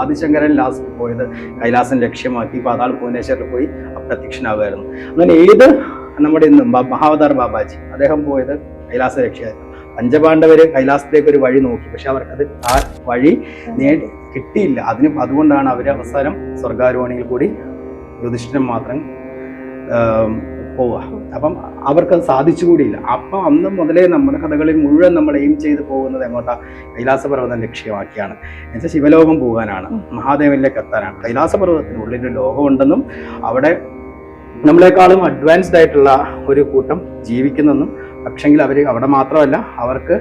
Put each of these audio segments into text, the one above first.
Adi Shankaran last പോയത് കൈലാസം ലക്ഷ്യമാക്കി. പാതാൾ ഭുവനേശ്വറിൽ പോയി അപ്രത്യക്ഷനാകുമായിരുന്നു. അങ്ങനെ ഏത് നമ്മുടെ ഇന്ന് മഹാവതാർ ബാബാജി അദ്ദേഹം പോയത് കൈലാസ ലക്ഷ്യമായിരുന്നു. പഞ്ചപാണ്ഡവര് കൈലാസത്തിലേക്ക് ഒരു വഴി നോക്കി. പക്ഷെ അവർക്കത് ആ വഴി നേടി കിട്ടിയില്ല. അതിന് അതുകൊണ്ടാണ് അവർ അവസാനം സ്വർഗാരോഹണിയിൽ കൂടി യുധിഷ്ഠിരൻ മാത്രം പോവുക. അപ്പം അവർക്കത് സാധിച്ചുകൂടിയില്ല. അപ്പം അന്ന് മുതലേ നമ്മുടെ കഥകളിൽ മുഴുവൻ നമ്മൾ എയിം ചെയ്ത് പോകുന്നത് എങ്ങോട്ടാ? കൈലാസപർവതം ലക്ഷ്യമാക്കിയാണ്. എന്നുവെച്ചാൽ ശിവലോകം പോകാനാണ്. മഹാദേവനിലേക്ക് എത്താനാണ്. കൈലാസപർവതത്തിനുള്ളിൽ ഒരു ലോകമുണ്ടെന്നും അവിടെ നമ്മളെക്കാളും അഡ്വാൻസ്ഡ് ആയിട്ടുള്ള ഒരു കൂട്ടം ജീവിക്കുന്നെന്നും പക്ഷെങ്കിൽ അവർ അവിടെ മാത്രമല്ല അവർക്ക്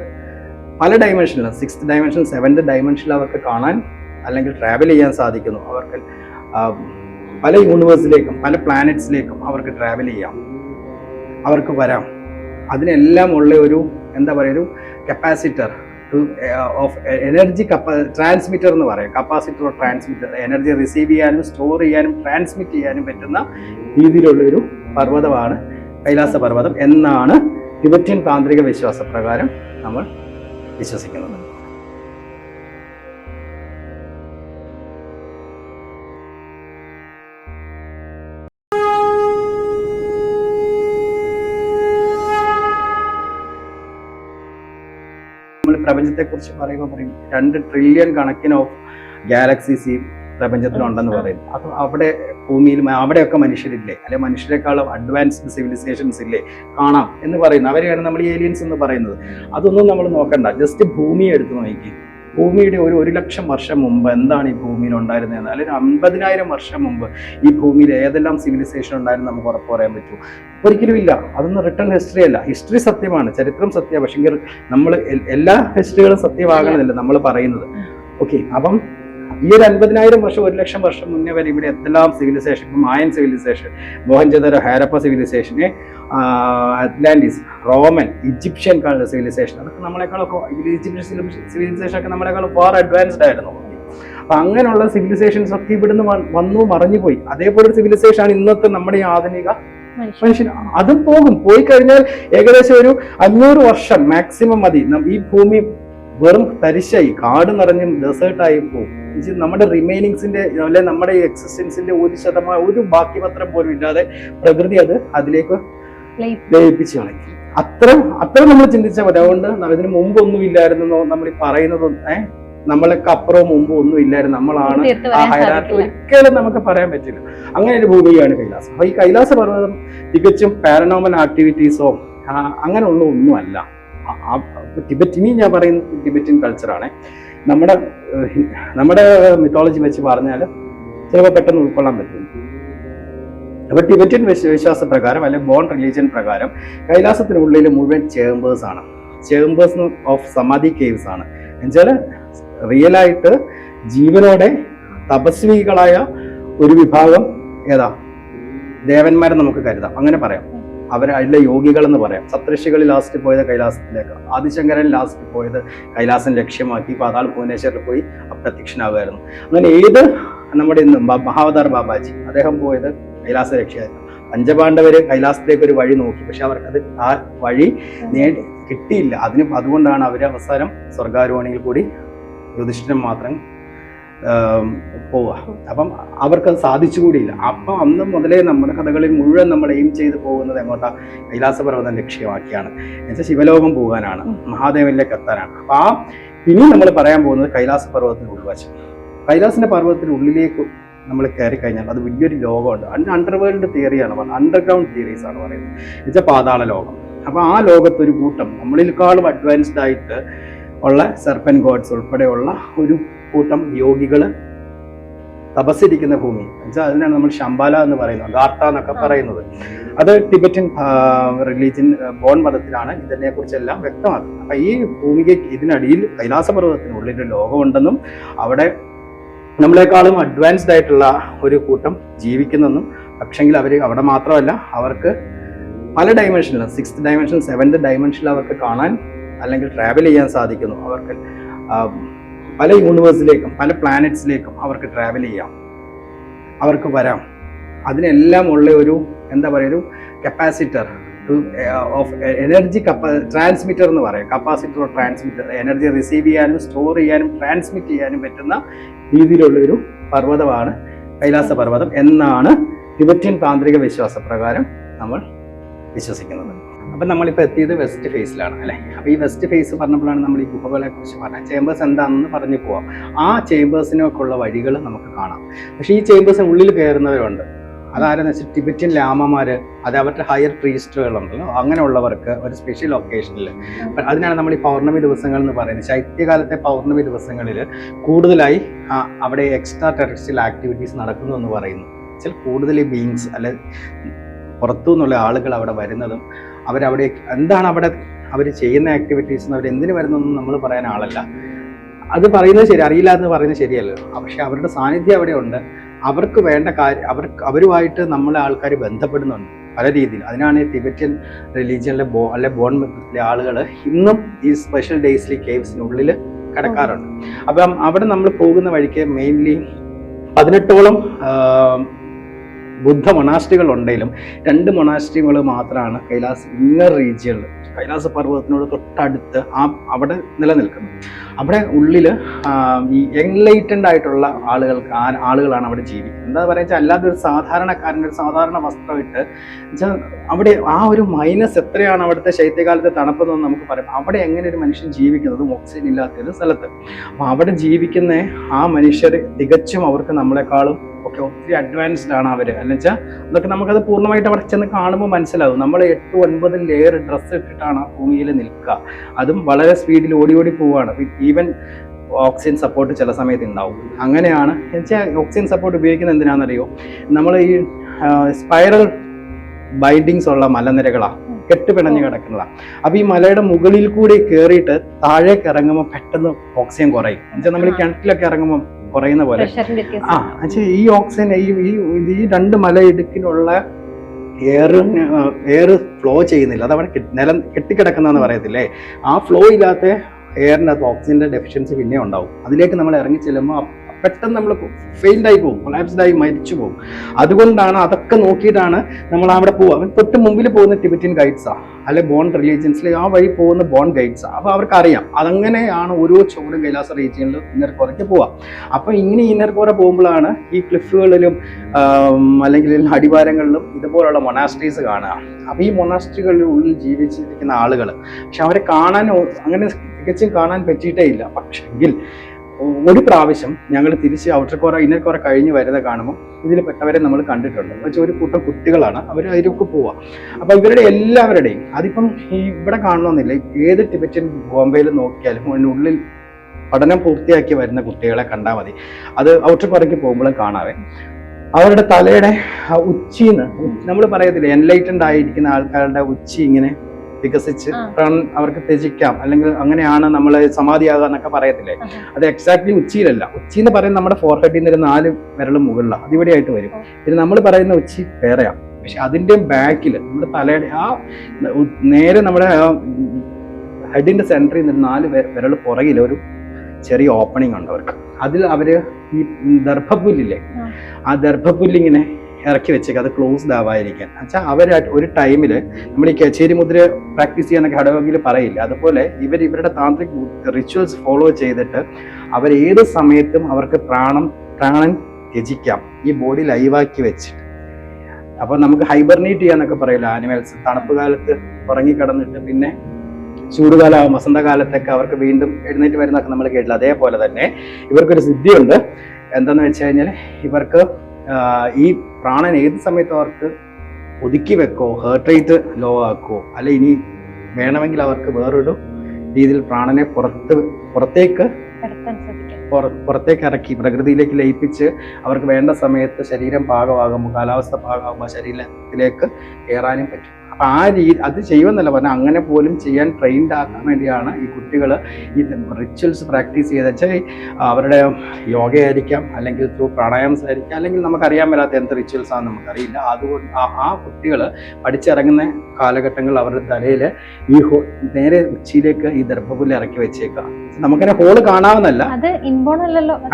പല ഡയമെൻഷനിലും സിക്സ് ഡയമെൻഷൻ സെവൻത് ഡയമെൻഷനിൽ അവർക്ക് കാണാൻ അല്ലെങ്കിൽ ട്രാവൽ ചെയ്യാൻ സാധിക്കുന്നു. അവർക്ക് പല യൂണിവേഴ്സിലേക്കും പല പ്ലാനറ്റ്സിലേക്കും അവർക്ക് ട്രാവൽ ചെയ്യാം. അവർക്ക് വരാം. അതിനെല്ലാം ഉള്ള ഒരു എന്താ പറയുക ഒരു കപ്പാസിറ്റർ ടു ഓഫ് എനർജി കപ്പ ട്രാൻസ്മിറ്റർ എന്ന് പറയും. Capacitor of transmitter energy receive ചെയ്യാനും സ്റ്റോർ ചെയ്യാനും ട്രാൻസ്മിറ്റ് ചെയ്യാനും പറ്റുന്ന രീതിയിലുള്ളൊരു പർവതമാണ് കൈലാസ പർവതം എന്നാണ് ടിബറ്റൻ താന്ത്രിക വിശ്വാസപ്രകാരം നമ്മൾ വിശ്വസിക്കുന്നത്. പ്രപഞ്ചത്തെക്കുറിച്ച് പറയുമ്പോൾ പറയും രണ്ട് ട്രില്യൺ കണക്കിന് ഓഫ് ഗാലക്സീസ് ഈ പ്രപഞ്ചത്തിലുണ്ടെന്ന് പറയും. അത് അവിടെ ഭൂമിയിൽ അവിടെയൊക്കെ മനുഷ്യരില്ലേ? അല്ലെ മനുഷ്യരെക്കാളും അഡ്വാൻസ്ഡ് സിവിലൈസേഷൻസ് ഇല്ലേ? കാണാം എന്ന് പറയുന്നു. അവരെയാണ് നമ്മൾ ഏലിയൻസ് എന്ന് പറയുന്നത്. അതൊന്നും നമ്മൾ നോക്കണ്ട. ജസ്റ്റ് ഭൂമിയെ എടുത്ത് നോക്കി. ഭൂമിയുടെ ഒരു ഒരു ലക്ഷം വർഷം മുമ്പ് എന്താണ് ഈ ഭൂമിയിൽ ഉണ്ടായിരുന്നത് അല്ലെങ്കിൽ അമ്പതിനായിരം വർഷം മുമ്പ് ഈ ഭൂമിയിൽ ഏതെല്ലാം സിവിലൈസേഷൻ ഉണ്ടായിരുന്നു നമുക്ക് ഉറപ്പ് പറയാൻ പറ്റൂ ഒരിക്കലും ഇല്ല. അതൊന്നും റിട്ടേൺ ഹിസ്റ്ററി അല്ല. ഹിസ്റ്ററി സത്യമാണ്. ചരിത്രം സത്യമാണ്. പക്ഷെങ്കിൽ നമ്മൾ എല്ലാ ഹിസ്റ്ററികളും സത്യമാകണമെന്നില്ല നമ്മൾ പറയുന്നത്. ഓക്കെ അപ്പം ഈ ഒരു അൻപതിനായിരം വർഷം ഒരു ലക്ഷം വർഷം മുന്നേ വരെ ഇവിടെ എന്തെല്ലാം civilization Mayan civilization Mohenjodaro Harappa സിവിലൈസേഷനെ Atlantis Roman Egyptian civilization അതൊക്കെ നമ്മളെക്കാളൊക്കെ ഈജിപ്ഷ്യൻ സിവിലൈസേഷൻ ഒക്കെ നമ്മളെക്കാളും ഫാർ അഡ്വാൻസ്ഡ് ആയിരുന്നു. അപ്പൊ അങ്ങനെയുള്ള സിവിലൈസേഷൻസ് ഒക്കെ ഇവിടുന്ന് വന്നു മറഞ്ഞുപോയി അതേപോലെ ഒരു സിവിലൈസേഷൻ ആണ് ഇന്നത്തെ നമ്മുടെ ഈ ആധുനിക മനുഷ്യൻ. അതും പോകും. പോയി കഴിഞ്ഞാൽ ഏകദേശം ഒരു അഞ്ഞൂറ് വർഷം മാക്സിമം മതി. ഈ ഭൂമി വെറും തരിശായി കാട് നിറഞ്ഞും ഡെസേർട്ടായി പോകും നമ്മുടെ റിമൈനിങ്സിന്റെ അല്ലെ നമ്മുടെ ഈ എക്സിസ്റ്റൻസിന്റെ ഒരു ശതമാനം ഒരു ബാക്കി പത്രം പോലും ഇല്ലാതെ പ്രകൃതി അത് അതിലേക്ക് ലയിപ്പിച്ചു കളയും. അത്ര അത്ര നമ്മൾ ചിന്തിച്ചാൽ മതി. അതുകൊണ്ട് ഇതിന് മുമ്പ് ഒന്നും ഇല്ലായിരുന്നോ നമ്മൾ ഈ പറയുന്നത് ഏഹ് നമ്മളൊക്കെ അപ്പുറവും മുമ്പും ഒന്നും ഇല്ലായിരുന്നു. നമ്മളാണ് ആ ഒരിക്കലും നമുക്ക് പറയാൻ പറ്റില്ല. അങ്ങനെ ഒരു ഭൂമികയാണ് കൈലാസം. അപ്പൊ ഈ കൈലാസ പർവതം തികച്ചും പാരനോമൽ ആക്ടിവിറ്റീസോ അങ്ങനെയുള്ള ഒന്നുമല്ല. ആ- ആ- ടിബറ്റ് മീൻ ഞാൻ പറയുന്നത് ടിബറ്റിൻ കൾച്ചറാണ് നമ്മുടെ നമ്മുടെ മിത്തോളജി വെച്ച് പറഞ്ഞാൽ ചിലപ്പോൾ പെട്ടെന്ന് ഉൾക്കൊള്ളാൻ പറ്റും. അപ്പൊ ടിബറ്റൻ വിശ്വ- വിശ്വാസ പ്രകാരം അല്ലെങ്കിൽ ബോൺ റിലീജിയൻ പ്രകാരം കൈലാസത്തിനുള്ളിൽ മുഴുവൻ ചേംബേഴ്സ് ആണ്. ചേംബേഴ്സ് ഓഫ് സമാധി കേവ്സ് ആണ്. എന്നുവെച്ചാൽ റിയൽ ആയിട്ട് ജീവനോടെ തപസ്വികളായ ഒരു വിഭാഗം ഏതാ? ദേവന്മാരെ നമുക്ക് കരുതാം. അങ്ങനെ പറയാം. അവർ അതിലെ യോഗികൾ എന്ന് പറയാം. സപ്തഋഷികളിൽ ലാസ്റ്റ് പോയത് കൈലാസത്തിലേക്ക്. ആദിശങ്കരൻ ലാസ്റ്റ് പോയത് കൈലാസം ലക്ഷ്യമാക്കി. പാതാൾ ഭുവനേശ്വറിൽ പോയി അപ്രത്യക്ഷനാകുമായിരുന്നു അങ്ങനെ ഏത് നമ്മുടെ ഇന്ന് മഹാവതാർ ബാബാജി അദ്ദേഹം പോയത് കൈലാസ ലക്ഷ്യമായിരുന്നു. പഞ്ചപാണ്ഡവര് കൈലാസത്തിലേക്ക് ഒരു വഴി നോക്കി. പക്ഷെ അവർക്കത് ആ വഴി നേടി കിട്ടിയില്ല. അതിന് അതുകൊണ്ടാണ് അവർ അവസാനം സ്വർഗാരോഹണിയിൽ കൂടി യുധിഷ്ഠിരൻ മാത്രം പോവുക. അപ്പം അവർക്കത് സാധിച്ചുകൂടിയില്ല. അപ്പം അന്ന് മുതലേ നമ്മുടെ കഥകളിൽ മുഴുവൻ നമ്മൾ എയിം ചെയ്ത് പോകുന്നത് എങ്ങോട്ടാ? കൈലാസപർവതം ലക്ഷ്യമാക്കിയാണ്. എന്നുവെച്ചാൽ ശിവലോകം പോകാനാണ്. മഹാദേവനിലേക്ക് എത്താനാണ് അപ്പം ആ ഇനി നമ്മൾ പറയാൻ പോകുന്നത് കൈലാസ പർവതത്തിന്റെ ഉൾവശം. കൈലാസിന്റെ പർവതത്തിന്റെ ഉള്ളിലേക്ക് നമ്മൾ കയറി കഴിഞ്ഞാൽ അത് വലിയൊരു ലോകമുണ്ട്. അതിന്റെ അണ്ടർവേൾഡ് തിയറിയാണ് പറയുന്നത് അണ്ടർഗ്രൗണ്ട് തിയറീസ് ആണ് പറയുന്നത്. എന്നുവെച്ചാൽ പാതാള ലോകം. അപ്പോൾ ആ ലോകത്തൊരു കൂട്ടം നമ്മളിൽക്കാളും അഡ്വാൻസ്ഡ് ആയിട്ട് ഉള്ള സർപ്പൻ ഗോഡ്സ് ഉൾപ്പെടെയുള്ള ഒരു കൂട്ടം യോഗികൾ തപസ്സിരിക്കുന്ന ഭൂമി. എന്നുവെച്ചാൽ അതിനാണ് നമ്മൾ ശമ്പാല എന്ന് പറയുന്നത് ഗാർത്ത എന്നൊക്കെ പറയുന്നത്. അത് ടിബറ്റൻ റിലീജിയൻ ബോൺ മതത്തിലാണ് ഇതിനെ കുറിച്ചെല്ലാം വ്യക്തമാക്കുന്നത്. അപ്പൊ ഈ ഭൂമിക്ക് ഇതിനടിയിൽ കൈലാസപർവതത്തിനുള്ളിൽ ഒരു ലോകമുണ്ടെന്നും അവിടെ നമ്മളെക്കാളും അഡ്വാൻസ്ഡ് ആയിട്ടുള്ള ഒരു കൂട്ടം ജീവിക്കുന്നെന്നും പക്ഷെങ്കിൽ അവർ അവിടെ മാത്രമല്ല അവർക്ക് പല ഡയമെൻഷനിലും സിക്സ് ഡയമെൻഷൻ സെവൻത് ഡയമെൻഷനിൽ അവർക്ക് കാണാൻ അല്ലെങ്കിൽ ട്രാവൽ ചെയ്യാൻ സാധിക്കുന്നു. അവർക്ക് പല യൂണിവേഴ്സിലേക്കും പല പ്ലാനറ്റ്സിലേക്കും അവർക്ക് ട്രാവൽ ചെയ്യാം. അവർക്ക് വരാം. അതിനെല്ലാം ഉള്ള ഒരു എന്താ പറയുക ഒരു കപ്പാസിറ്റർ ഓഫ് എനർജി ട്രാൻസ്മിറ്റർ എന്ന് പറയും. Capacitor of transmitter energy receive ചെയ്യാനും സ്റ്റോർ ചെയ്യാനും ട്രാൻസ്മിറ്റ് ചെയ്യാനും പറ്റുന്ന രീതിയിലുള്ള ഒരു പർവതമാണ് കൈലാസ പർവതം എന്നാണ് ടിബറ്റൻ താന്ത്രിക വിശ്വാസ പ്രകാരം നമ്മൾ വിശ്വസിക്കുന്നത്. അപ്പം നമ്മളിപ്പോൾ എത്തിയത് വെസ്റ്റ് ഫേസിലാണ് അല്ലേ? അപ്പോൾ ഈ വെസ്റ്റ് ഫേസ് പറഞ്ഞപ്പോഴാണ് നമ്മൾ ഈ ഗുഹകളെ കുറിച്ച് പറഞ്ഞത്. ചേമ്പേഴ്സ് എന്താണെന്ന് പറഞ്ഞു പോവാം. ആ ചേമ്പേഴ്സിനൊക്കെ ഉള്ള വഴികൾ നമുക്ക് കാണാം. പക്ഷേ ഈ ചേമ്പേഴ്സിന് ഉള്ളിൽ കയറുന്നവരുണ്ട്. അതാരെന്ന് വെച്ചാൽ ടിബറ്റൻ ലാമമാർ അത് അവരുടെ ഹയർ പ്രീസ്റ്റുകളുണ്ടല്ലോ അങ്ങനെയുള്ളവർക്ക് ഒരു സ്പെഷ്യൽ ഒക്കേഷനിൽ അതിനാണ് നമ്മൾ ഈ പൗർണമി ദിവസങ്ങൾ എന്ന് പറയുന്നത്. ശൈത്യകാലത്തെ പൗർണമി ദിവസങ്ങളിൽ കൂടുതലായി അവിടെ എക്സ്ട്രാ ടെറസ്ട്രിയൽ ആക്ടിവിറ്റീസ് നടക്കുന്നു എന്ന് പറയുന്നു. വെച്ചാൽ കൂടുതൽ ബീങ്സ് അല്ലെ പുറത്തു നിന്നുള്ള ആളുകൾ അവിടെ വരുന്നതും അവരവിടെ എന്താണ് അവിടെ അവർ ചെയ്യുന്ന ആക്ടിവിറ്റീസ് അവർ എന്തിനു വരുന്നതെന്ന് നമ്മൾ പറയാൻ ആളല്ല. അത് പറയുന്നത് ശരി അറിയില്ല എന്ന് പറയുന്നത് ശരിയല്ലോ. പക്ഷെ അവരുടെ സാന്നിധ്യം അവിടെ ഉണ്ട്. അവർക്ക് വേണ്ട കാര്യം അവർക്ക് അവരുമായിട്ട് നമ്മളെ ആൾക്കാർ ബന്ധപ്പെടുന്നുണ്ട് പല രീതിയിൽ. അതിനാണ് ടിബറ്റൻ റിലീജിയനിലെ ബോ അല്ലെ ബോൺ മെത്തത്തിലെ ആളുകൾ ഇന്നും ഈ സ്പെഷ്യൽ ഡേയ്സിൽ കേവ്സിനുള്ളിൽ കിടക്കാറുണ്ട്. അപ്പം അവിടെ നമ്മൾ പോകുന്ന വഴിക്ക് മെയിൻലി പതിനെട്ടോളം ബുദ്ധ മൊണാസ്ട്രികൾ ഉണ്ടെങ്കിലും രണ്ട് മൊണാസ്ട്രികൾ മാത്രമാണ് കൈലാസ് ഇന്നർ റീജിയനിൽ കൈലാസ പർവതത്തിനോട് തൊട്ടടുത്ത് ആ അവിടെ നിലനിൽക്കുന്നത്. അവിടെ ഉള്ളിൽ ഈ എൻലൈറ്റൻഡ് ആയിട്ടുള്ള ആളുകൾക്ക് ആളുകളാണ് അവിടെ ജീവിക്കുന്നത്. എന്താ പറയുക വെച്ചാൽ അല്ലാതെ ഒരു സാധാരണക്കാരന്റെ ഒരു സാധാരണ വസ്ത്രമിട്ട് വെച്ചാൽ അവിടെ ആ ഒരു മൈനസ് എത്രയാണ് അവിടുത്തെ ശൈത്യകാലത്തെ തണുപ്പെന്ന് നമുക്ക് പറയാം അവിടെ എങ്ങനെ ഒരു മനുഷ്യൻ ജീവിക്കുന്നത് ഓക്സിജൻ ഇല്ലാത്ത ഒരു സ്ഥലത്ത്. അപ്പോൾ അവിടെ ജീവിക്കുന്ന ആ മനുഷ്യർ തികച്ചും അവർക്ക് നമ്മളെക്കാളും ഒക്കെ ഒത്തിരി അഡ്വാൻസ്ഡ് ആണ് അവർ. എന്ന് വെച്ചാൽ അതൊക്കെ നമുക്കത് പൂർണമായിട്ട് അവിടെ ചെന്ന് കാണുമ്പോൾ മനസ്സിലാവും. നമ്മൾ എട്ട് ഒൻപത് ലെയർ ഡ്രസ്സ് ഇട്ടിട്ടാണ് ആ ഭൂമിയിൽ നിൽക്കുക. അതും വളരെ സ്പീഡിൽ ഓടി ഓടി പോവുകയാണ് ഈവൻ ഓക്സിജൻ സപ്പോർട്ട് ചില സമയത്ത് ഉണ്ടാവും അങ്ങനെയാണ്. എന്നുവെച്ചാൽ ഓക്സിജൻ സപ്പോർട്ട് ഉപയോഗിക്കുന്നത് എന്തിനാണെന്നറിയോ? നമ്മൾ ഈ സ്പൈറൽ ബൈൻഡിങ്സ് ഉള്ള മലനിരകളാണ് കെട്ടുപിണഞ്ഞ് കിടക്കുന്നതാണ് അപ്പൊ ഈ മലയുടെ മുകളിൽ കൂടി കയറിയിട്ട് താഴേക്ക് ഇറങ്ങുമ്പോൾ പെട്ടെന്ന് ഓക്സിജൻ കുറയും. എന്നുവെച്ചാൽ നമ്മൾ കിണറ്റിലൊക്കെ ഇറങ്ങുമ്പോൾ കുറയുന്ന പോലെ. ആ പക്ഷേ ഈ ഓക്സിജൻ ഈ ഈ രണ്ട് മല മലയിടുക്കിലുള്ള എയർ എയർ ഫ്ലോ ചെയ്യുന്നില്ല. അതവിടെ നിലം കെട്ടിക്കിടക്കുന്നതെന്ന് പറയത്തില്ലേ? ആ ഫ്ലോ ഇല്ലാത്ത എയറിന്റെ അത് ഓക്സിജന്റെ ഡെഫിഷ്യൻസി പിന്നെ ഉണ്ടാവും. അതിലേക്ക് നമ്മൾ ഇറങ്ങി ചെല്ലുമ്പോൾ പെട്ടെന്ന് നമ്മൾ ഫെയിൽഡായി പോകും കൊളാപ്സ്ഡ് ആയി മരിച്ചു പോകും. അതുകൊണ്ടാണ് അതൊക്കെ നോക്കിയിട്ടാണ് നമ്മൾ അവിടെ അവൻ തൊട്ട് മുമ്പിൽ പോകുന്ന ടിബറ്റൻ ഗൈഡ്സാ അല്ലെ ബോൺ റിലീജിയൻസിൽ ആ വഴി പോകുന്ന ബോൺ ഗൈഡ്സാ അപ്പൊ അവർക്ക് അറിയാം അതങ്ങനെയാണ് ഓരോ ചുവടും കൈലാസ റീജിയനിൽ ഇന്നർ കുറയ്ക്ക് പോവാ അപ്പൊ ഇങ്ങനെ ഇന്നർ കോറ പോകുമ്പോഴാണ് ഈ ക്ലിഫുകളിലും അല്ലെങ്കിൽ അടിവാരങ്ങളിലും ഇതുപോലുള്ള മൊണാസ്ട്രീസ് കാണുക. അപ്പൊ ഈ മൊണാസ്ട്രികളിൽ ഉള്ളിൽ ജീവിച്ചിരിക്കുന്ന ആളുകൾ പക്ഷെ അവരെ കാണാൻ അങ്ങനെ തികച്ചും കാണാൻ പറ്റിയിട്ടേ ഇല്ല. പക്ഷെങ്കിൽ ഒരു പ്രാവശ്യം ഞങ്ങൾ തിരിച്ച് ഔട്ടർ കോറ ഇന്നർ കോറ കഴിഞ്ഞ് വരുന്ന കാണുമ്പോൾ ഇതിൽ പെട്ടവരെ നമ്മൾ കണ്ടിട്ടുണ്ട്. വെച്ചാൽ ഒരു കൂട്ടം കുട്ടികളാണ്. അവർ അതിലൊക്കെ പോവുക അപ്പൊ ഇവരുടെ എല്ലാവരുടെയും അതിപ്പം ഇവിടെ കാണണമെന്നില്ല. ഏത് ടിബറ്റൻ ബോംബെയിൽ നോക്കിയാലും ഉള്ളിൽ പഠനം പൂർത്തിയാക്കി വരുന്ന കുട്ടികളെ കണ്ടാൽ മതി. അത് ഔട്ടർ കോറയ്ക്ക് പോകുമ്പോഴും കാണാവേ അവരുടെ തലയുടെ ഉച്ചിന്ന് നമ്മൾ പറയത്തില്ല എൻലൈറ്റൻഡ് ആയിരിക്കുന്ന ആൾക്കാരുടെ ഉച്ചി ഇങ്ങനെ വികസിച്ച്. അവർക്ക് ത്യജിക്കാം അല്ലെങ്കിൽ അങ്ങനെയാണ് നമ്മൾ സമാധിയാകുക എന്നൊക്കെ പറയത്തില്ലേ. അത് എക്സാക്ട്ലി ഉച്ചിയിലല്ല ഉച്ചി എന്ന് പറയുന്നത് നമ്മുടെ ഫോർഹെഡിൽ നിന്ന് നാല് വിരലും മുകളിലാണ് അതിവിടെയായിട്ട് വരും. പിന്നെ നമ്മൾ പറയുന്ന ഉച്ചി വേറെയാണ് പക്ഷെ അതിന്റെ ബാക്കിൽ നമ്മുടെ തലയുടെ ആ നേരെ നമ്മുടെ ഹെഡിന്റെ സെന്ററിൽ നിന്ന് നാല് വിരൽ പുറകിൽ ഒരു ചെറിയ ഓപ്പണിംഗ് ഉണ്ട് അവർക്ക് അതിൽ അവർ ഈ ദർഭപുല്ലില്ലേ ആ. ആ ദർഭപുല്ലിങ്ങനെ ഇറക്കി വെച്ചേക്ക് അത് ക്ലോസ്ഡ് ആവാതിരിക്കാൻ. വെച്ചാൽ അവർ ഒരു ടൈമിൽ നമ്മൾ ഈ കച്ചേരി മുദ്ര പ്രാക്ടീസ് ചെയ്യാനൊക്കെ ഘടകമെങ്കിൽ പറയില്ല. അതുപോലെ ഇവർ ഇവരുടെ താന്ത്രിക് റിച്വൽസ് ഫോളോ ചെയ്തിട്ട് അവർ ഏത് സമയത്തും അവർക്ക് പ്രാണം പ്രാണൻ ത്യജിക്കാം. ഈ ബോഡി ലൈവാക്കി വെച്ചിട്ട്. അപ്പൊ നമുക്ക് ഹൈബർനേറ്റ് ചെയ്യാന്നൊക്കെ പറയില്ല. ആനിമൽസ് തണുപ്പ് കാലത്ത് ഉറങ്ങിക്കിടന്നിട്ട് പിന്നെ ചൂടുകാലം വസന്തകാലത്തൊക്കെ അവർക്ക് വീണ്ടും എഴുന്നേറ്റ് വരുന്നൊക്കെ നമ്മൾ കേട്ടില്ല. അതേപോലെ തന്നെ ഇവർക്കൊരു സിദ്ധിയുണ്ട്. എന്താന്ന് വെച്ച് കഴിഞ്ഞാൽ ഇവർക്ക് ഈ പ്രാണൻ ഏത് സമയത്തും അവർക്ക് ഒതുക്കി വെക്കോ ഹേർട്ട് റേറ്റ് ലോ ആക്കോ അല്ലെ ഇനി വേണമെങ്കിൽ അവർക്ക് വേറൊരു രീതിയിൽ പ്രാണനെ പുറത്ത് പുറത്തേക്ക് പുറത്തേക്ക് ഇറക്കി പ്രകൃതിയിലേക്ക് ലയിപ്പിച്ച് അവർക്ക് വേണ്ട സമയത്ത് ശരീരം പാകമാകുമ്പോൾ കാലാവസ്ഥ പാകമാകുമ്പോൾ ശരീരത്തിലേക്ക് കയറാനും പറ്റും. അപ്പൊ ആ രീതി അത് ചെയ്യുമെന്നല്ല പറഞ്ഞാൽ അങ്ങനെ പോലും ചെയ്യാൻ ട്രെയിൻഡ് ആക്കാൻ വേണ്ടിയാണ് ഈ കുട്ടികൾ ഈ റിച്വൽസ് പ്രാക്ടീസ് ചെയ്ത് വെച്ചാൽ അവരുടെ യോഗയായിരിക്കാം അല്ലെങ്കിൽ ത്രൂ പ്രാണായാംസ് ആയിരിക്കാം അല്ലെങ്കിൽ നമുക്കറിയാൻ മേലാത്ത എന്ത് റിച്വൽസ് ആണെന്ന് നമുക്കറിയില്ല. അതുകൊണ്ട് ആ- കുട്ടികൾ പഠിച്ചിറങ്ങുന്ന കാലഘട്ടങ്ങൾ അവരുടെ തലയിൽ ഈ ഹോ നേരെ ഉച്ചയിലേക്ക് ഈ ദർഭപുല്ല് ഇറക്കി വെച്ചേക്കാം. നമുക്കതിനെ ഹോൾ കാണാവുന്നല്ല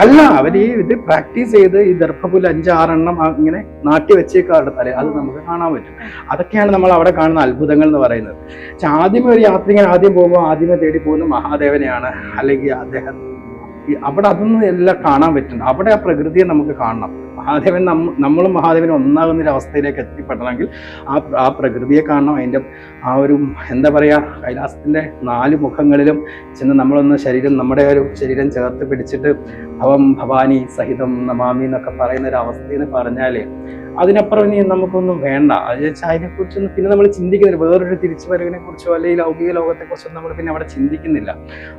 അല്ല അവർ ഈ ഇത് പ്രാക്ടീസ് ചെയ്ത് ഈ ദർഭപുല്ല് അഞ്ചാറെണ്ണം ഇങ്ങനെ നാട്ടി വെച്ചേക്കാറുടെ തലേ അത് നമുക്ക് കാണാൻ പറ്റും. അതൊക്കെയാണ് നമ്മൾ അവിടെ കാണുന്ന അത്ഭുതങ്ങൾ എന്ന് പറയുന്നത്. പക്ഷെ ആദ്യമേ ഒരു യാത്രികൻ ആദ്യം പോകുമ്പോൾ ആദ്യമേ തേടി പോകുന്ന മഹാദേവനെയാണ്. അല്ലെങ്കിൽ അദ്ദേഹം അവിടെ അതൊന്നും എല്ലാം കാണാൻ പറ്റുന്നുണ്ട് അവിടെ ആ പ്രകൃതിയെ നമുക്ക് കാണണം. മഹാദേവൻ നമ്മ നമ്മളും മഹാദേവനും ഒന്നാകുന്ന ഒരു അവസ്ഥയിലേക്ക് എത്തിപ്പെടണമെങ്കിൽ ആ ആ പ്രകൃതിയെ കാണണം. അതിന്റെ ആ ഒരു എന്താ പറയുക കൈലാസത്തിന്റെ നാല് മുഖങ്ങളിലും ചെന്ന് നമ്മളൊന്ന് ശരീരം നമ്മുടെ ഒരു ശരീരം ചേർത്ത് പിടിച്ചിട്ട് ഭവം ഭവാനി സഹിതം നമാമി എന്നൊക്കെ പറയുന്ന ഒരു അവസ്ഥയെന്ന് പറഞ്ഞാൽ അതിനപ്പുറം ഇനി നമുക്കൊന്നും വേണ്ട. അതിനെക്കുറിച്ചൊന്നും പിന്നെ നമ്മൾ ചിന്തിക്കുന്നില്ല. വേറൊരു തിരിച്ചു വരവിനെ കുറിച്ചോ അല്ലെങ്കിൽ ലൗകിക ലോകത്തെക്കുറിച്ചോ നമ്മൾ പിന്നെ അവിടെ ചിന്തിക്കുന്നില്ല.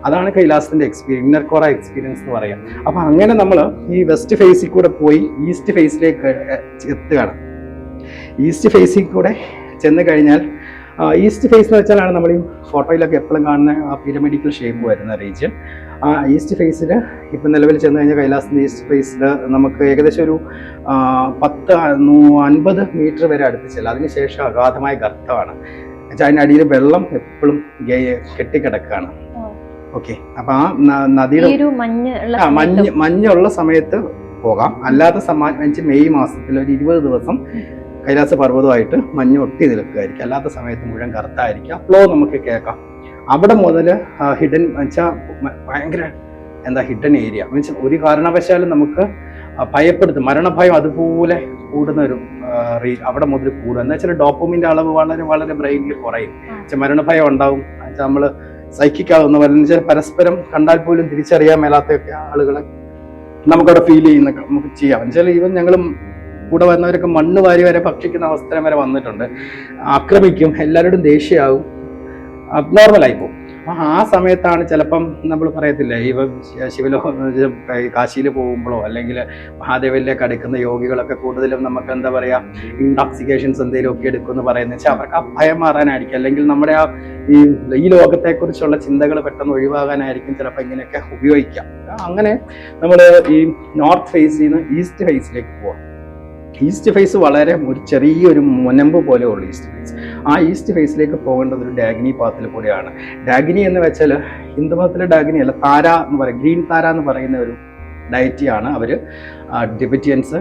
അതാണ് കൈലാസത്തിന്റെ എക്സ്പീരിയൻസ് ഇന്നർ കോറ എക്സ്പീരിയൻസ് എന്ന് പറയാം. അപ്പൊ അങ്ങനെ നമ്മൾ ഈ വെസ്റ്റ് ഫേസിൽ കൂടെ പോയി ഈസ്റ്റ് ഫേസിലേക്ക് എത്തുകയാണ്. ഈസ്റ്റ് ഫേസിൽ കൂടെ ചെന്ന് കഴിഞ്ഞാൽ ഈസ്റ്റ് ഫേസ് എന്ന് വെച്ചാലാണ് നമ്മൾ ഈ ഫോട്ടോയിലൊക്കെ എപ്പോഴും കാണുന്ന ആ പിരമിഡിക്കൽ ഷേപ്പ് വരുന്ന റീജിയൻ ആ ഈസ്റ്റ് ഫേസിൽ ഇപ്പം നിലവിൽ ചെന്ന് കഴിഞ്ഞാൽ കൈലാസത്തിന്റെ ഈസ്റ്റ് ഫേസിൽ നമുക്ക് ഏകദേശം ഒരു പത്ത് അൻപത് മീറ്റർ വരെ അടുത്ത് ചെല്ലാം അതിനുശേഷം അഗാധമായ ഗർത്തമാണ്. വെച്ചാൽ അതിന്റെ അടിയിൽ വെള്ളം എപ്പോഴും കെട്ടിക്കിടക്കുകയാണ്. ഓക്കെ. അപ്പൊ ആ നദിയുടെ ആ മഞ്ഞ് മഞ്ഞുള്ള സമയത്ത് പോകാം. അല്ലാത്ത സമാ വെച്ച് മെയ് മാസത്തിൽ ഒരു ഇരുപത് ദിവസം കൈലാസ പർവതമായിട്ട് മഞ്ഞ് ഒട്ടി നിൽക്കുകയായിരിക്കും അല്ലാത്ത സമയത്ത് മുഴുവൻ കറുത്തായിരിക്കും ഫ്ലോ നമുക്ക് കേൾക്കാം. അവിടെ മുതൽ ഹിഡൻ വെച്ചാൽ ഭയങ്കര എന്താ ഹിഡൻ ഏരിയ മീൻസ് ഒരു കാരണവശാലും നമുക്ക് ഭയപ്പെടുത്തും. മരണഭയം അതുപോലെ കൂടുന്ന ഒരു അവിടെ മുതൽ കൂടുക എന്ന് വെച്ചാൽ ഡോപ്പമിന്റെ അളവ് വളരെ വളരെ ബ്രെയിനിൽ കുറയും. വെച്ചാൽ മരണഭയം ഉണ്ടാവും. വെച്ചാൽ നമ്മൾ സൈക്കിക്കാവുന്ന പോലെ. വെച്ചാൽ പരസ്പരം കണ്ടാൽ പോലും തിരിച്ചറിയാൻ മേലാത്ത ആളുകളെ നമുക്കവിടെ ഫീൽ ചെയ്യുന്ന നമുക്ക് ചെയ്യാം. എന്നുവെച്ചാൽ ഈവൻ ഞങ്ങൾ കൂടെ വന്നവരൊക്കെ മണ്ണ് വാരി വരെ ഭക്ഷിക്കുന്ന അവസരം വരെ വന്നിട്ടുണ്ട്. ആക്രമിക്കും. എല്ലാവരോടും ദേഷ്യമാവും അബ്നോർമലായി പോകും അപ്പൊ ആ സമയത്താണ് ചിലപ്പം നമ്മൾ പറയത്തില്ലേ ഇവ ശിവലോ കാശിയിൽ പോകുമ്പോഴോ അല്ലെങ്കിൽ മഹാദേവനിലേക്ക് അടുക്കുന്ന യോഗികളൊക്കെ കൂടുതലും നമുക്ക് എന്താ പറയാ ഇൻടോക്സിക്കേഷൻസ് എന്തെങ്കിലും ഒക്കെ എടുക്കുമെന്ന് പറയുന്നത് വെച്ചാൽ അവർക്ക് ആ ഭയം മാറാനായിരിക്കും. അല്ലെങ്കിൽ നമ്മുടെ ആ ഈ ഈ ലോകത്തെക്കുറിച്ചുള്ള ചിന്തകൾ പെട്ടെന്ന് ഒഴിവാകാനായിരിക്കും ചിലപ്പോൾ ഇങ്ങനെയൊക്കെ ഉപയോഗിക്കാം അങ്ങനെ നമ്മൾ ഈ നോർത്ത് ഫേസിൽ നിന്ന് ഈസ്റ്റ് ഫേസിലേക്ക് പോവാം. ഈസ്റ്റ് ഫേസ് വളരെ ഒരു ചെറിയൊരു മുനമ്പ് പോലെ ഉള്ളു ഈസ്റ്റ് ഫേസ് ആ ഈസ്റ്റ് ഫേസിലേക്ക് പോകേണ്ടത് ഒരു ഡാഗിനി പാത്തിൽ കൂടെയാണ്. ഡാഗിനി എന്ന് വെച്ചാൽ ഹിന്ദുമതത്തിലെ ഡാഗിനി അല്ല താര എന്ന് പറയും. ഗ്രീൻ താര എന്ന് പറയുന്ന ഒരു ഡയറ്റിയാണ് അവർ ടിബറ്റിയൻസ്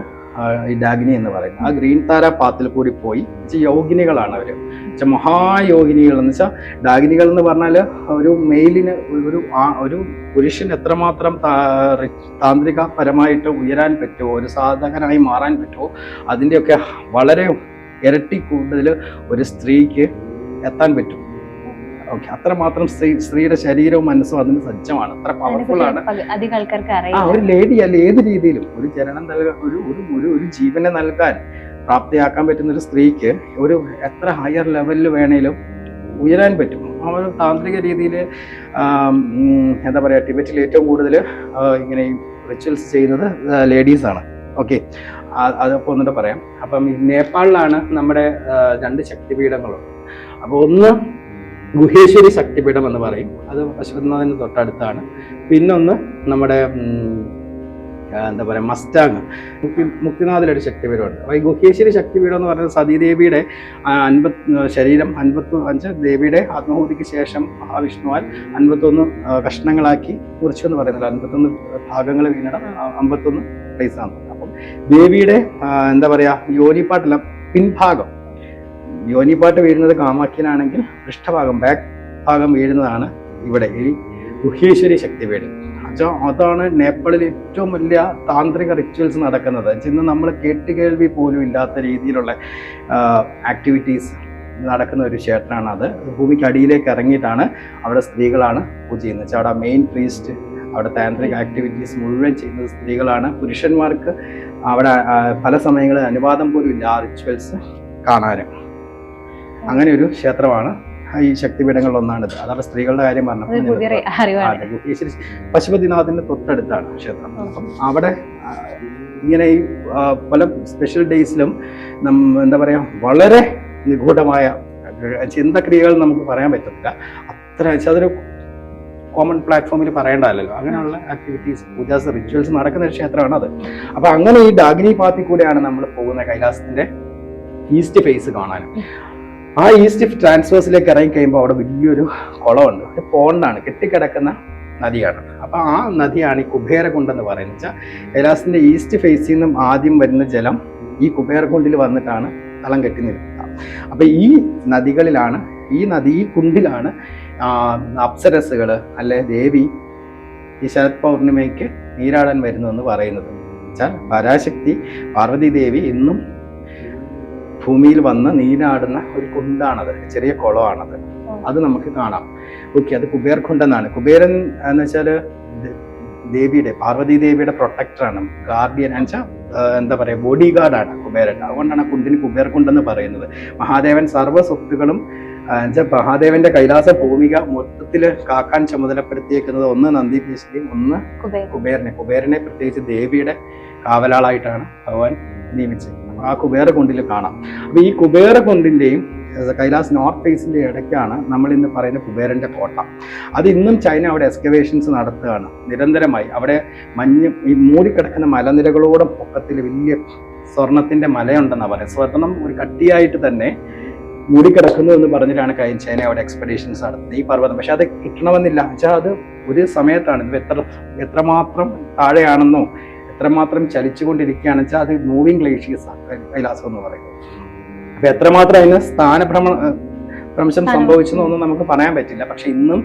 ഈ ഡാഗിനി എന്ന് പറയുന്നത്. ആ ഗ്രീൻ താര പാത്തിൽ കൂടി പോയി യോഗിനികളാണ് അവർ വെച്ചാൽ മഹായോഗിനികൾ എന്ന് വെച്ചാൽ ഡാഗിനികൾ എന്ന് പറഞ്ഞാൽ ഒരു മെയിലിന് ഒരു ഒരു പുരുഷൻ എത്രമാത്രം താന്ത്രിക പരമായിട്ട് താന്ത്രികപരമായിട്ട് ഉയരാൻ പറ്റുമോ ഒരു സാധകനായി മാറാൻ പറ്റുമോ അതിന്റെയൊക്കെ വളരെ ഇരട്ടി കൂടുതൽ ഒരു സ്ത്രീക്ക് എത്താൻ പറ്റും. ഓക്കെ അത്രമാത്രം സ്ത്രീ സ്ത്രീയുടെ ശരീരവും മനസ്സും അതിന് സജ്ജമാണ്. അത്ര പവർഫുൾ ആണ്. ആ ഒരു ലേഡി അല്ല ഏത് രീതിയിലും ഒരു ജനനം നൽകാൻ ഒരു ഒരു ഒരു ഒരു ജീവനെ നൽകാൻ പ്രാപ്തിയാക്കാൻ പറ്റുന്ന ഒരു സ്ത്രീക്ക് ഒരു എത്ര ഹയർ ലെവലിൽ വേണേലും ഉയരാൻ പറ്റും. ആ ഒരു താന്ത്രിക രീതിയിൽ എന്താ പറയുക ടിബറ്റിൽ ഏറ്റവും കൂടുതൽ ഇങ്ങനെ റിച്വൽസ് ചെയ്യുന്നത് ലേഡീസാണ് ഓക്കെ അത് ഒന്നിട്ട് പറയാം. അപ്പം നേപ്പാളിലാണ് നമ്മുടെ ആ, രണ്ട് ശക്തിപീഠങ്ങളുള്ളത്. അപ്പോൾ ഒന്ന് ഗുഹേശ്വരി ശക്തിപീഠം എന്ന് പറയും. അത് പശുപതിനാഥിന് തൊട്ടടുത്താണ്. പിന്നൊന്ന് നമ്മുടെ എന്താ പറയുക മസ്റ്റാങ്. മുക്തി മുക്തിനാഥിലൊരു ശക്തിപീഠമുണ്ട്. അപ്പോൾ ഈ ഗുഹേശ്വരി ശക്തിപീഠം എന്ന് പറയുന്നത് സതീദേവിയുടെ ആ, അൻപത് ശരീരം അൻപത്തി അഞ്ച് ദേവിയുടെ ആത്മഹൂതിക്ക് ശേഷം മഹാവിഷ്ണുവാൽ അൻപത്തൊന്ന് ആ, കഷ്ണങ്ങളാക്കി കുറിച്ചു എന്ന് പറയുന്നില്ല അൻപത്തൊന്ന് ഭാഗങ്ങൾ വീണിടം ആ, അമ്പത്തൊന്ന് പ്ലേസ് ആണ്. അപ്പം ദേവിയുടെ എന്താ പറയാ യോനിപ്പാട്ടല്ല പിൻഭാഗം. യോനിപ്പാട്ട് വീഴുന്നത് കാമാഖ്യനാണെങ്കിൽ പൃഷ്ഠഭാഗം ബാക്ക് ഭാഗം വീഴുന്നതാണ് ഇവിടെ ഈ ഗുഹേശ്വരി ശക്തിപീഠം. അച്ഛാ അതാണ് നേപ്പാളിൽ ഏറ്റവും വലിയ താന്ത്രിക റിച്വൽസ് നടക്കുന്നത്. ഇന്ന് നമ്മൾ കേട്ട് കേൾവി പോലും ഇല്ലാത്ത രീതിയിലുള്ള ആക്ടിവിറ്റീസ് നടക്കുന്ന ഒരു ക്ഷേത്രമാണ് അത്. ഭൂമിക്കടിയിലേക്ക് ഇറങ്ങിയിട്ടാണ് അവിടെ സ്ത്രീകളാണ് പൂജ ചെയ്യുന്നത്. അവിടെ മെയിൻ പ്രീസ്റ്റ് അവിടെ താന്ത്രിക ആക്ടിവിറ്റീസ് മുഴുവൻ ചെയ്യുന്നത് സ്ത്രീകളാണ്. പുരുഷന്മാർക്ക് അവിടെ പല സമയങ്ങളിൽ അനുവാദം പോലും ഇല്ല ആ റിച്വൽസ് കാണാനും. അങ്ങനെ ഒരു ക്ഷേത്രമാണ്. ഈ ശക്തിപീഠങ്ങളിൽ ഒന്നാണിത്. അതാണ് സ്ത്രീകളുടെ കാര്യം പറഞ്ഞപ്പോൾ പശുപതിനാഥിന്റെ തൊട്ടടുത്താണ് ക്ഷേത്രം. അപ്പം അവിടെ ഇങ്ങനെ ഈ പല സ്പെഷ്യൽ ഡേയ്സിലും എന്താ പറയാ വളരെ നിഗൂഢമായ ചിന്തക്രിയകൾ നമുക്ക് പറയാൻ പറ്റത്തില്ല. അത്ര അതൊരു കോമൺ പ്ലാറ്റ്ഫോമിൽ പറയേണ്ടതല്ലോ അങ്ങനെയുള്ള ആക്ടിവിറ്റീസ് പൂജാസ് റിച്വൽസ് നടക്കുന്ന ഒരു ക്ഷേത്രമാണ് അത് അപ്പൊ അങ്ങനെ ഈ ഡാഗിനി പാത്തി കൂടെയാണ് നമ്മൾ പോകുന്ന കൈലാസത്തിന്റെ ഈസ്റ്റ് ഫേസ് കാണാൻ. ആ ഈസ്റ്റ് ട്രാൻസ്ഫേഴ്സിലേക്ക് ഇറങ്ങി കഴിയുമ്പോൾ അവിടെ വലിയൊരു കുളമുണ്ട്. ഒരു പോണ്ടാണ് കെട്ടിക്കിടക്കുന്ന നദിയാണ്. അപ്പൊ ആ നദിയാണ് ഈ കുബേരകുണ്ട് എന്ന് പറയുന്നത്. കൈലാസത്തിന്റെ ഈസ്റ്റ് ഫേസിൽ നിന്നും ആദ്യം വരുന്ന ജലം ഈ കുബേരകുണ്ടിൽ വന്നിട്ടാണ് തളം കെട്ടി നിൽക്കുക. അപ്പൊ ഈ നദികളിലാണ് ഈ നദി ഈ കുണ്ടിലാണ് അപ്സരസുകൾ അല്ലെ ദേവി ഈ ശരത് പൗർണിമയ്ക്ക് നീരാടാൻ വരുന്നതെന്ന് പറയുന്നത്. വെച്ചാൽ പരാശക്തി പാർവതി ദേവി ഇന്നും ഭൂമിയിൽ വന്ന് നീരാടുന്ന ഒരു കുണ്ടാണത് ചെറിയ കുളമാണത്. അത് നമുക്ക് കാണാം. ഓക്കെ അത് കുബേർ കുണ്ടെന്നാണ്. കുബേരൻ എന്ന് വെച്ചാൽ ദേവിയുടെ പാർവതി ദേവിയുടെ പ്രൊട്ടക്ടറാണ്. ഗാർഡിയൻ എന്ന് വെച്ചാൽ എന്താ പറയുക ബോഡി ഗാർഡാണ് കുബേരൻ. അതുകൊണ്ടാണ് കുണ്ടിന് കുബേർ കുണ്ടെന്ന് പറയുന്നത്. മഹാദേവൻ സർവ സ്വത്തുക്കളും മഹാദേവന്റെ കൈലാസ ഭൂമിക മൊത്തത്തിൽ കാക്കാൻ ചുമതലപ്പെടുത്തിയേക്കുന്നത് ഒന്ന് നന്ദി ഭീഷണിയും ഒന്ന് കുബേരനെ. കുബേരനെ. പ്രത്യേകിച്ച് ദേവിയുടെ കാവലാളായിട്ടാണ് ഭഗവാൻ നിയമിച്ചത് ആ കുബേര കുണ്ടിൽ കാണാം. അപ്പൊ ഈ കുബേര കുണ്ടിന്റെയും കൈലാസ് നോർത്ത് ഫേസിന്റെ ഇടയ്ക്കാണ് നമ്മൾ ഇന്ന് പറയുന്ന കുബേരന്റെ കോട്ട. അത് ഇന്നും ചൈന അവിടെ എക്സ്കവേഷൻസ് നടത്തുകയാണ്. നിരന്തരമായി അവിടെ മഞ്ഞ് ഈ മൂടിക്കിടക്കുന്ന മലനിരകളോടും പൊക്കത്തിൽ വലിയ സ്വർണത്തിന്റെ മലയുണ്ടെന്നാണ് പറയുന്നത്. സ്വർണം ഒരു കട്ടിയായിട്ട് തന്നെ മൂടിക്കിടക്കുന്നു എന്ന് പറഞ്ഞിട്ടാണ് കഴിഞ്ഞ ചൈന അവിടെ എക്സ്പെഡീഷൻസ് നടത്തുന്നത് ഈ പർവതം. പക്ഷെ അത് കിട്ടണമെന്നില്ല. വെച്ചാൽ അത് ഒരു സമയത്താണ്. ഇത് എത്ര എത്രമാത്രം താഴെയാണെന്നോ എത്രമാത്രം ചലിച്ചുകൊണ്ടിരിക്കുകയാണെന്ന് വെച്ചാൽ അത് മൂവിങ് ഗ്ലേഷ്യസ് ആണ് കൈലാസം എന്ന് പറയുന്നത്. അപ്പൊ എത്രമാത്രം അതിന് സ്ഥാനഭ്രമ ഭ്രംശം സംഭവിച്ചെന്നൊന്നും നമുക്ക് പറയാൻ പറ്റില്ല. പക്ഷെ ഇന്നും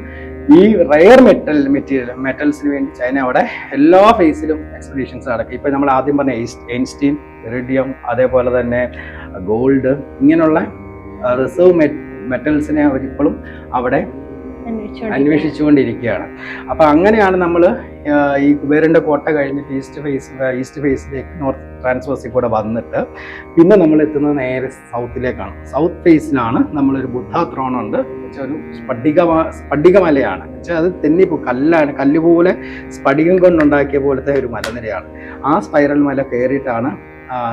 ഈ റയർ മെറ്റൽ മെറ്റീരിയൽ മെറ്റൽസിന് വേണ്ടി ചൈന അവിടെ എല്ലാ ഫേസിലും എക്സ്പെഡീഷൻസ് നടക്കും. ഇപ്പൊ നമ്മൾ ആദ്യം പറഞ്ഞ എയിൻസ്റ്റീൻ റെഡിയം അതേപോലെ തന്നെ ഗോൾഡ് ഇങ്ങനെയുള്ള റിസർവ് മെറ്റൽസിനെ അവരിപ്പോഴും അവിടെ അന്വേഷിച്ചുകൊണ്ടിരിക്കുകയാണ്. അന്വേഷിച്ചുകൊണ്ടിരിക്കുകയാണ്. അപ്പൊ അങ്ങനെയാണ് നമ്മൾ ഈ കുബേരന്റെ കോട്ട കഴിഞ്ഞിട്ട് ഈസ്റ്റ് ഫേസ് ഈസ്റ്റ് ഫേസിലേക്ക് നോർത്ത് ട്രാൻസ്ഫേഴ്സിൽ കൂടെ വന്നിട്ട് പിന്നെ നമ്മൾ എത്തുന്നത് നേരെ സൗത്തിലേക്കാണ്. സൗത്ത് ഫേസിലാണ് നമ്മളൊരു ബുദ്ധ ത്രോൺ ഉണ്ട്. ഒരു സ്പടിക സ്പടികമലയാണ് വെച്ചാൽ അത് തെന്നിപ്പോ കല്ലാണ് കല്ലുപോലെ സ്പടികം കൊണ്ടുണ്ടാക്കിയ പോലത്തെ ഒരു മലനിരയാണ്. ആ സ്പൈറൽ മല കയറിയിട്ടാണ്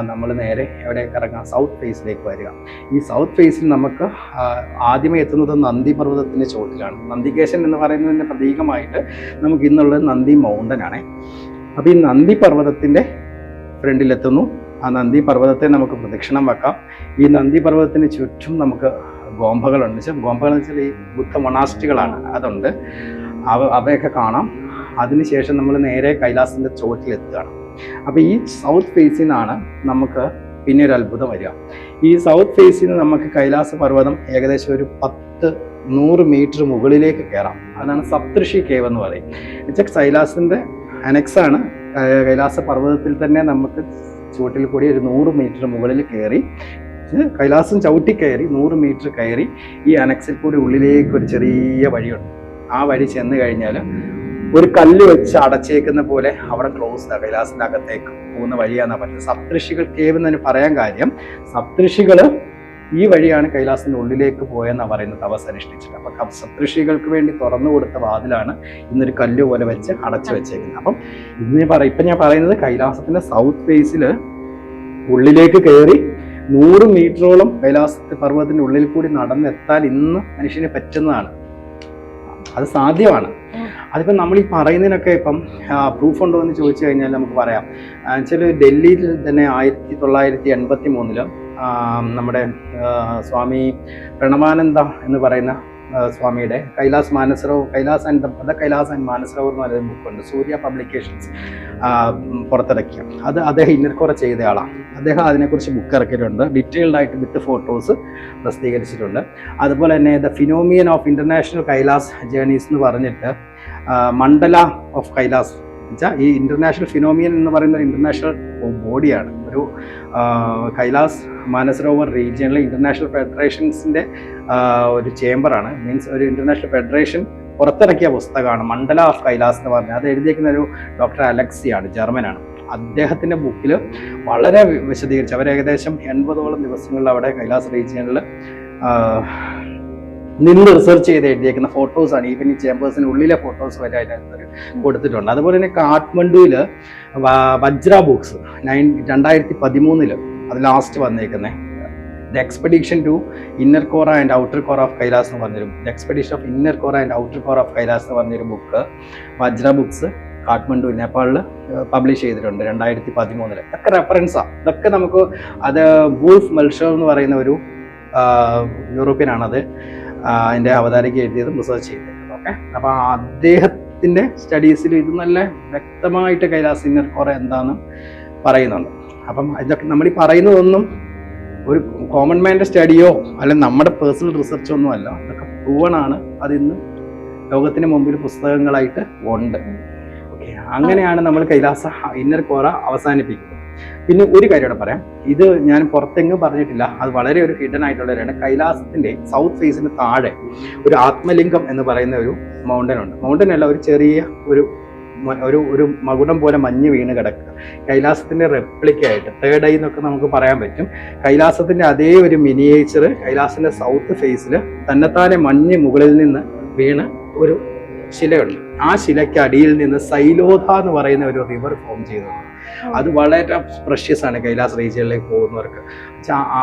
നമ്മൾ നേരെ എവിടെ ഇറങ്ങാം? സൗത്ത് ഫേസിലേക്ക് വരിക. ഈ സൗത്ത് ഫേസിൽ നമുക്ക് ആദ്യമേ എത്തുന്നത് നന്ദി പർവതത്തിന്റെ ചോട്ടിലാണ്. നന്ദികേശൻ എന്ന് പറയുന്നതിന്റെ പ്രതീകമായിട്ട് നമുക്ക് ഇന്നുള്ളത് നന്ദി മൗണ്ടൻ ആണ്. അപ്പോൾ ഈ നന്ദി പർവതത്തിന്റെ ഫ്രണ്ടിലെത്തുന്നു ആ നന്ദി പർവതത്തെ നമുക്ക് പ്രദക്ഷിണം വെക്കാം. ഈ നന്ദി പർവതത്തിന് ചുറ്റും നമുക്ക് ഗോമ്പകളുണ്ട്. ഗോമ്പകൾ എന്ന് വെച്ചാൽ ഈ ബുദ്ധ മൊണാസ്റ്റികളാണ് അതുണ്ട്. അവ അവയൊക്കെ കാണാം. അതിനുശേഷം നമ്മൾ നേരെ കൈലാസത്തിന്റെ ചോട്ടിലെത്തുകയാണ്. അപ്പൊ ഈ സൗത്ത് ഫേസിൽ നിന്നാണ് നമുക്ക് പിന്നെ ഒരു അത്ഭുതം വരിക. ഈ സൗത്ത് ഫേസിൽ നിന്ന് നമുക്ക് കൈലാസ പർവതം ഏകദേശം ഒരു പത്ത് നൂറ് മീറ്റർ മുകളിലേക്ക് കയറാം. അതാണ് സപ്തൃഷി കേവ് എന്ന് പറയും. എന്നുവെച്ചാൽ കൈലാസിന്റെ അനക്സാണ് കൈലാസ പർവതത്തിൽ തന്നെ നമുക്ക് ചുവട്ടിൽ കൂടി ഒരു നൂറ് മീറ്റർ മുകളിൽ കയറി കൈലാസം ചവിട്ടി കയറി നൂറ് മീറ്റർ കയറി ഈ അനക്സിൽ കൂടി ഉള്ളിലേക്ക് ഒരു ചെറിയ വഴിയുണ്ട്. ആ വഴി ചെന്ന് കഴിഞ്ഞാൽ ഒരു കല്ല് വെച്ച് അടച്ചേക്കുന്ന പോലെ അവിടെ ക്ലോസ് കൈലാസിന്റെ അകത്തേക്ക് പോകുന്ന വഴിയാന്നാ പറഞ്ഞത്. സപ്തൃഷികൾ കേവ് എന്ന് പറയാൻ കാര്യം സപ്തൃഷികൾ ഈ വഴിയാണ് കൈലാസിന്റെ ഉള്ളിലേക്ക് പോയെന്ന് പറയുന്നത് തപസ് അനുഷ്ഠിച്ചിട്ട് അപ്പൊ ക- സപ്തൃഷികൾക്ക് വേണ്ടി തുറന്നു കൊടുത്ത വാതിലാണ് ഇന്നൊരു കല്ല് പോലെ വെച്ച് അടച്ചു വെച്ചേക്കുന്നത്. അപ്പം ഇന്ന് പറ ഇപ്പൊ ഞാൻ പറയുന്നത് കൈലാസത്തിന്റെ സൗത്ത് ഫേസിൽ ഉള്ളിലേക്ക് കയറി നൂറ് മീറ്ററോളം കൈലാസ പർവതത്തിന്റെ ഉള്ളിൽ കൂടി നടന്നെത്താൻ ഇന്ന് മനുഷ്യന് പറ്റുന്നതാണ്. അത് സാധ്യമാണ്. അതിപ്പം നമ്മൾ ഈ പറയുന്നതിനൊക്കെ ഇപ്പം പ്രൂഫ് ഉണ്ടോ എന്ന് ചോദിച്ചു കഴിഞ്ഞാൽ നമുക്ക് പറയാം. വെച്ചാൽ ഡൽഹിയിൽ തന്നെ ആയിരത്തി തൊള്ളായിരത്തി എൺപത്തി മൂന്നിൽ നമ്മുടെ സ്വാമി പ്രണവാനന്ദ എന്ന് പറയുന്ന സ്വാമിയുടെ കൈലാസ് മാനസറവ് കൈലാസ് ആൻഡ് പദ കൈലാസ് ആൻഡ് മാനസറവ് എന്ന് പറയുന്ന ബുക്കുണ്ട്. സൂര്യ പബ്ലിക്കേഷൻസ് പുറത്തിറക്കിയ. അത് അദ്ദേഹം ഇന്നർക്കുറ ചെയ്ത ആളാണ്. അദ്ദേഹം അതിനെക്കുറിച്ച് ബുക്ക് ഇറക്കിയിട്ടുണ്ട്. ഡീറ്റെയിൽഡ് ആയിട്ട് വിത്ത് ഫോട്ടോസ് പ്രസിദ്ധീകരിച്ചിട്ടുണ്ട്. അതുപോലെ തന്നെ the phenomenon of international Kailash journeys എന്ന് പറഞ്ഞിട്ട് മണ്ഡല ഓഫ് കൈലാസ് വെച്ചാൽ ഈ ഇന്റർനാഷണൽ ഫിനോമിയൻ എന്ന് പറയുന്ന ഇന്റർനാഷണൽ ബോഡിയാണ് ഒരു കൈലാസ് മാനസരോവർ റീജിയനിലെ ഇന്റർനാഷണൽ ഫെഡറേഷൻസിന്റെ ഒരു ചേംബറാണ് മീൻസ് ഒരു ഇന്റർനാഷണൽ ഫെഡറേഷൻ പുറത്തിറക്കിയ പുസ്തകമാണ് മണ്ഡല ഓഫ് കൈലാസ് എന്ന് പറഞ്ഞത്. അത് എഴുതിയിരിക്കുന്ന ഒരു ഡോക്ടർ അലക്സിയാണ് ജർമ്മനാണ് അദ്ദേഹത്തിന്റെ ബുക്കിൽ വളരെ വിശദീകരിച്ച് അവർ ഏകദേശം എൺപതോളം ദിവസങ്ങളിൽ അവിടെ കൈലാസ് റീജിയനിൽ നിന്ന് റിസർച്ച് ചെയ്ത് എഴുതിയേക്കുന്ന ഫോട്ടോസാണ് ഈവൻ ഈ ചേമ്പേഴ്സിന് ഉള്ളിലെ ഫോട്ടോസ് വരെ അതിനകത്ത് കൊടുത്തിട്ടുണ്ട്. അതുപോലെ തന്നെ കാഠ്മണ്ഡുവിൽ വജ്ര ബുക്സ് നയൻ രണ്ടായിരത്തി പതിമൂന്നിൽ അത് ലാസ്റ്റ് വന്നേക്കുന്നത് the expedition to inner core and outer core of Kailash എന്ന് പറഞ്ഞൊരു the expedition of inner core and outer core of Kailash എന്ന് പറഞ്ഞൊരു ബുക്ക് വജ്ര ബുക്സ് കാഠ്മണ്ഡു നേപ്പാളിൽ പബ്ലിഷ് ചെയ്തിട്ടുണ്ട് രണ്ടായിരത്തി പതിമൂന്നിൽ. ഇതൊക്കെ റെഫറൻസാണ് ഇതൊക്കെ നമുക്ക് അത് വൂൾഫ് മൽഷർ എന്ന് പറയുന്ന ഒരു യൂറോപ്യനാണത് അതിന്റെ അവതാരിക എഴുതിയതും റിസർച്ച് ചെയ്തിരുന്നത് ഓക്കെ അപ്പോൾ അദ്ദേഹത്തിന്റെ സ്റ്റഡീസിൽ ഇത് നല്ല വ്യക്തമായിട്ട് കൈലാസ് ഇന്നർ കോറ എന്താണെന്ന് പറയുന്നുണ്ട്. അപ്പം ഇതൊക്കെ നമ്മൾ ഈ പറയുന്നതൊന്നും ഒരു കോമൺ മാന്റെ സ്റ്റഡിയോ അല്ലെങ്കിൽ നമ്മുടെ പേഴ്സണൽ റിസർച്ചോ ഒന്നും അല്ല. അതൊക്കെ പൂവണാണ് അതിന്ന് ലോകത്തിന് മുമ്പിൽ പുസ്തകങ്ങളായിട്ട് ഉണ്ട്. ഓക്കെ അങ്ങനെയാണ് നമ്മൾ കൈലാസ ഇന്നർ കോറ അവസാനിപ്പിക്കുന്നത്. പിന്നെ ഒരു കാര്യം പറയാം. ഇത് ഞാൻ പുറത്തെങ്ങും പറഞ്ഞിട്ടില്ല. അത് വളരെ ഒരു ഹിഡൻ ആയിട്ടുള്ള ആയിട്ടുള്ളവരാണ് കൈലാസത്തിന്റെ സൗത്ത് ഫേസിന് താഴെ ഒരു ആത്മലിംഗം എന്ന് പറയുന്ന ഒരു മൗണ്ടൻ ഉണ്ട്. മൗണ്ടൻ അല്ല ഒരു ചെറിയ ഒരു ഒരു ഒരു മകുടം പോലെ മഞ്ഞ് വീണ് കിടക്കുക കൈലാസത്തിന്റെ റെപ്ലിക്ക ആയിട്ട് തേർഡ് ഐ എന്നൊക്കെ നമുക്ക് പറയാൻ പറ്റും. കൈലാസത്തിന്റെ അതേ ഒരു മിനിയേച്ചർ കൈലാസത്തിന്റെ സൗത്ത് ഫേസിൽ തന്നെത്താനെ മഞ്ഞ് മുകളിൽ നിന്ന് വീണ് ഒരു ശിലയുണ്ട്. ആ ശിലയ്ക്ക് അടിയിൽ നിന്ന് സൈലോധ എന്ന് പറയുന്ന ഒരു റിവർ ഫോം ചെയ്തിട്ടുണ്ട് അത് വളരെ പ്രഷ്യസ് ആണ് കൈലാസ് റീജിയനിലേക്ക് പോകുന്നവർക്ക്.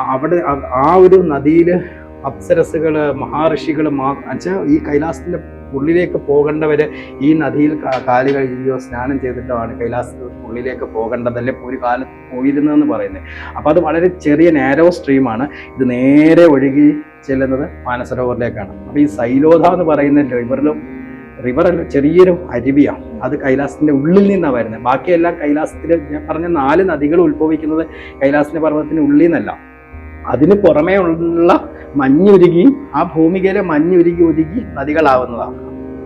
അവിടെ ആ- ഒരു നദിയിൽ അപ്സരസുകൾ മഹാഋഷികൾ വെച്ചാൽ ഈ കൈലാസത്തിന്റെ ഉള്ളിലേക്ക് പോകേണ്ടവര് ഈ നദിയിൽ കാലി കഴുകിയോ സ്നാനം ചെയ്തിട്ടോ ആണ് കൈലാസ ഉള്ളിലേക്ക് പോകേണ്ടതല്ലേ ഒരു കാലത്ത് പോയിരുന്നതെന്ന് പറയുന്നത് അപ്പൊ അത് വളരെ ചെറിയ നാരോ സ്ട്രീമാണ് ഇത് നേരെ ഒഴുകി ചെല്ലുന്നത് മാനസരോവറിലേക്കാണ്. അപ്പൊ ഈ സൈലോധ എന്ന് പറയുന്ന റിവറിലും റിവർ അല്ല ചെറിയൊരു അരുവിയാണ്. അത് കൈലാസത്തിന്റെ ഉള്ളിൽ നിന്നാണ് വരുന്നത്. ബാക്കിയെല്ലാം കൈലാസത്തിൽ ഞാൻ പറഞ്ഞ നാല് നദികൾ ഉത്ഭവിക്കുന്നത് കൈലാസത്തിന്റെ പർവതത്തിന് ഉള്ളിൽ നിന്നല്ല. അതിന് പുറമേ ഉള്ള മഞ്ഞുരുകി ആ ഭൂമികയിലെ മഞ്ഞുരുകി ഉരുകി നദികളാവുന്നതാണ്.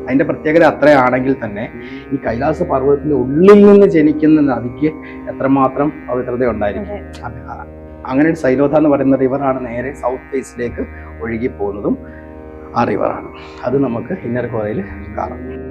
അതിന്റെ പ്രത്യേകത അത്രയാണെങ്കിൽ തന്നെ ഈ കൈലാസ പർവതത്തിന്റെ ഉള്ളിൽ നിന്ന് ജനിക്കുന്ന നദിക്ക് എത്രമാത്രം പവിത്രത ഉണ്ടായിരിക്കും അങ്ങനെ ഒരു സൈലോധ എന്ന് പറയുന്ന റിവറാണ് നേരെ സൗത്ത് ഫേസിലേക്ക് ഒഴുകി പോകുന്നതും ആ അത് നമുക്ക് ഇന്നർ കോറയിൽ കാണാം.